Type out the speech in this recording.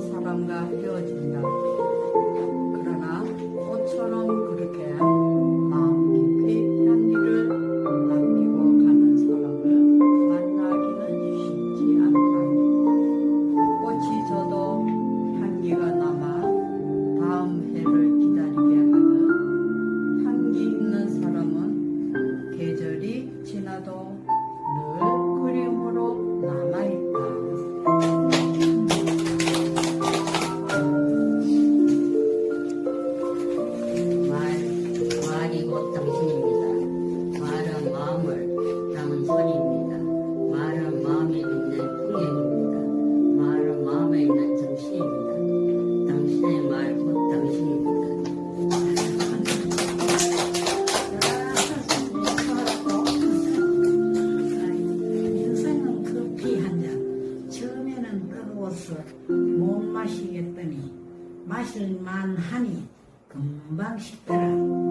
사람과 헤어진다. 먹어서 못 마시겠더니 마실만 하니 금방 식더라